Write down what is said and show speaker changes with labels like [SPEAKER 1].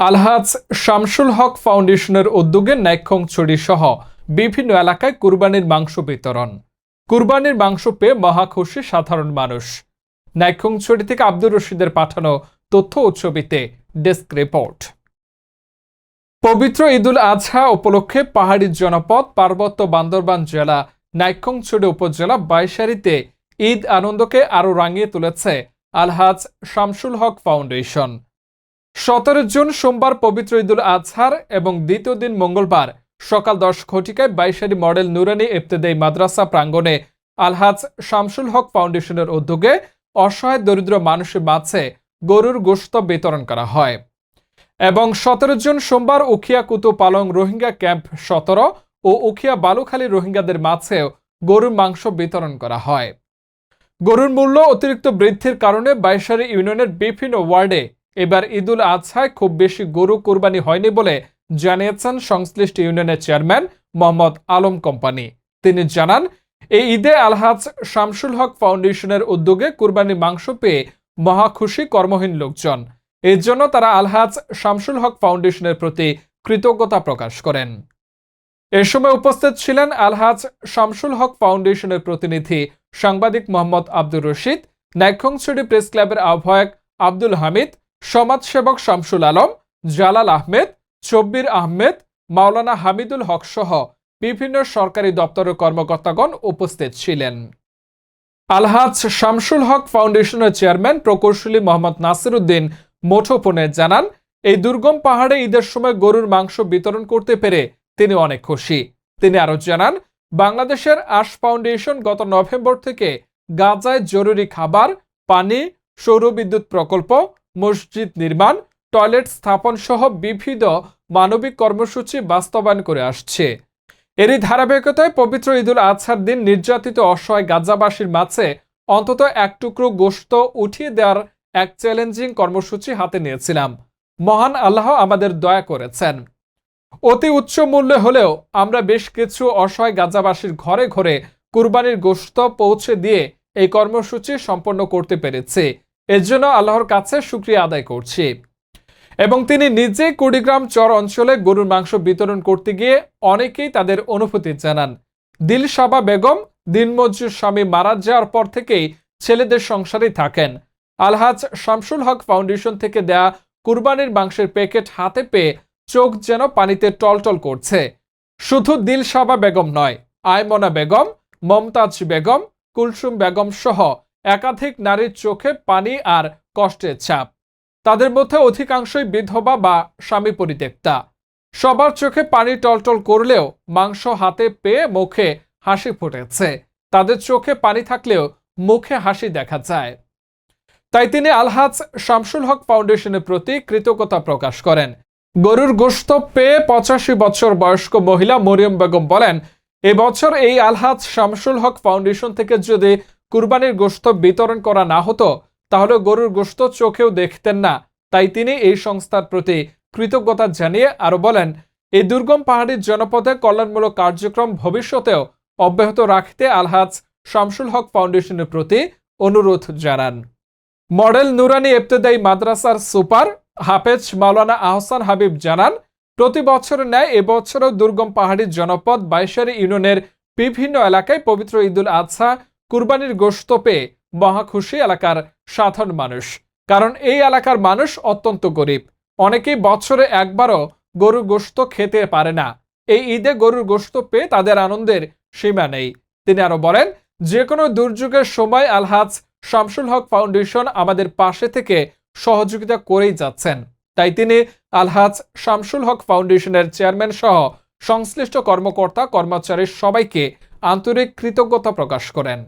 [SPEAKER 1] আলহাজ শামসুল হক ফাউন্ডেশনের উদ্যোগে নাইক্ষংছড়ি সহ বিভিন্ন এলাকায় কুরবানির মাংস বিতরণ। কুরবানির মাংস পেয়ে মহা খুশি সাধারণ মানুষ। নাইক্ষংছড়ি থেকে আব্দুর রশিদের পাঠানো তথ্য উৎসবিতে ডেস্ক রিপোর্ট। পবিত্র ঈদুল আজহা উপলক্ষে পাহাড়ি জনপদ পার্বত্য বান্দরবান জেলা নাইক্ষংছড়ি উপজেলা বাইশারিতে ঈদ আনন্দকে আরও রাঙিয়ে তুলেছে আলহাজ শামসুল হক ফাউন্ডেশন। সতেরো জুন সোমবার পবিত্র ঈদুল আজহার এবং দ্বিতীয় দিন মঙ্গলবার সকাল দশ ঘটিকায় বাইশারি মডেল নুরানি ইবতেদায়ী মাদ্রাসা প্রাঙ্গণে আলহাজ শামসুল হক ফাউন্ডেশনের উদ্যোগে অসহায় দরিদ্র মানুষের মাঝে গরুর গোশত বিতরণ করা হয়। এবং সতেরো জুন সোমবার উখিয়া কুতু পালং রোহিঙ্গা ক্যাম্প সতেরো ও উখিয়া বালুখালী রোহিঙ্গাদের মাঝেও গরুর মাংস বিতরণ করা হয়। গরুর মূল্য অতিরিক্ত বৃদ্ধির কারণে বাইশারি ইউনিয়নের বিভিন্ন ওয়ার্ডে এবার ঈদুল আজহায় খুব বেশি গরু কোরবানি হয়নি বলে জানিয়েছেন সংশ্লিষ্ট ইউনিয়নের চেয়ারম্যান মোহাম্মদ আলম কোম্পানি। তিনি জানান, এই ঈদে আলহাজ শামসুল হক ফাউন্ডেশনের উদ্যোগে কুরবানি মাংস পেয়ে মহা খুশি কর্মহীন লোকজন। এর জন্য তারা আলহাজ শামসুল হক ফাউন্ডেশনের প্রতি কৃতজ্ঞতা প্রকাশ করেন। এ সময় উপস্থিত ছিলেন আলহাজ শামসুল হক ফাউন্ডেশনের প্রতিনিধি সাংবাদিক মোহাম্মদ আব্দুর রশিদ নাইক্ষংছড়ি প্রেস ক্লাবের আহ্বায়ক আব্দুল হামিদ সমাজসেবক শামসুল আলম, জালাল আহমেদ, চব্বির আহমেদ, মাওলানা হামিদুল হক সহ বিভিন্ন সরকারি দপ্তরের কর্মকর্তাগণ উপস্থিত ছিলেন। আলহাজ শামসুল হক ফাউন্ডেশনের চেয়ারম্যান প্রকৌশলী মোহাম্মদ নাসির উদ্দিন মুঠোফোনে জানান, এই দুর্গম পাহাড়ে ঈদের সময় গরুর মাংস বিতরণ করতে পেরে তিনি অনেক খুশি। তিনি আরও জানান, বাংলাদেশের আশ ফাউন্ডেশন গত নভেম্বর থেকে গাজায় জরুরি খাবার, পানি, সৌরবিদ্যুৎ প্রকল্প মসজিদ নির্মাণ, টয়লেট স্থাপন সহ বিবিধ মানবিক কর্মসূচি বাস্তবায়ন করে আসছে। এরই ধারাবাহিকতায় পবিত্র ঈদুল আজহার দিন নির্যাতিত অসহায় গাজাবাসীর মাঝে অন্তত এক টুকরো গোশত উঠিয়ে দেওয়ার এক চ্যালেঞ্জিং কর্মসূচি হাতে নিয়েছিলাম। মহান আল্লাহ আমাদের দয়া করেছেন। অতি উচ্চ মূল্যে হলেও আমরা বেশ কিছু অসহায় গাজাবাসীর ঘরে ঘরে কুরবানির গোশত পৌঁছে দিয়ে এই কর্মসূচি সম্পন্ন করতে পেরেছি। এর জন্য আল্লাহর কাছে শুক্রিয়া আদায় করছি। এবং তিনি নিজে কুড়িগ্রাম চর অঞ্চলে গরুর মাংস বিতরণ করতে গিয়ে অনেকেই তাদের অনুভূতি জানান। দিলশাবা বেগম, দিনমজুর স্বামী মারা যাওয়ার পর থেকেই ছেলেদের সংসারেই থাকেন। আলহাজ শামসুল হক ফাউন্ডেশন থেকে দেয়া কুরবানির মাংসের প্যাকেট হাতে পেয়ে চোখ যেন পানিতে টলটল করছে। শুধু দিলশাবা বেগম নয় আয়মনা বেগম, মমতাজ বেগম, কুলসুম বেগম সহ একাধিক নারীর চোখে পানি আর কষ্টের ছাপ। তাদের মধ্যে অধিকাংশই বিধবা বা স্বামী পরিত্যক্তা। সবার চোখে পানি টলটল করলেও মাংস হাতে পেয়ে মুখে হাসি ফুটেছে। তাদের চোখে পানি থাকলেও মুখে হাসি দেখা যায়। তাই তিনি আলহাজ শামসুল হক ফাউন্ডেশনের প্রতি কৃতজ্ঞতা প্রকাশ করেন। গরুর গোশত পেয়ে পঁচাশি বছর বয়স্ক মহিলা মরিয়ম বেগম বলেন এবছর এই আলহাজ শামসুল হক ফাউন্ডেশন থেকে যদি কুরবানির গোস্ত বিতরণ করা না হতো, তাহলে গরুর গোশত চোখেও দেখতেন না। তাই তিনি এই সংস্থার প্রতি কৃতজ্ঞতা জানিয়ে আরও বলেন, এই দুর্গম পাহাড়ির জনপদে কল্যাণমূলক কার্যক্রম ভবিষ্যতেও অব্যাহত রাখতে আলহাজ শামসুল হক ফাউন্ডেশনের প্রতি অনুরোধ জানান। মডেল নুরানি ইবতেদায়ী মাদ্রাসার সুপার হাফেজ মাওলানা আহসান হাবিব জানান, প্রতি বছর ন্যায় এবছরও দুর্গম পাহাড়ি জনপদ বাইশারি ইউনিয়নের বিভিন্ন এলাকায় পবিত্র ঈদুল আজহা কুরবানির গোশত পেয়ে মহাখুশি এলাকার সাধারণ মানুষ। কারণ এই এলাকার মানুষ অত্যন্ত গরিব। অনেকেই বছরে একবারও গরুর গোশত খেতে পারে না। এই ঈদে গরুর গোশত পেয়ে তাদের আনন্দের সীমা নেই। তিনি আরও বলেন যে কোনো দুর্যোগের সময় আলহাজ শামসুল হক ফাউন্ডেশন আমাদের পাশে থেকে সহযোগিতা করেই যাচ্ছেন। তাই তিনি আলহাজ শামসুল হক ফাউন্ডেশনের চেয়ারম্যান সহ সংশ্লিষ্ট কর্মকর্তা, কর্মচারীর সবাইকে আন্তরিক কৃতজ্ঞতা প্রকাশ করেন।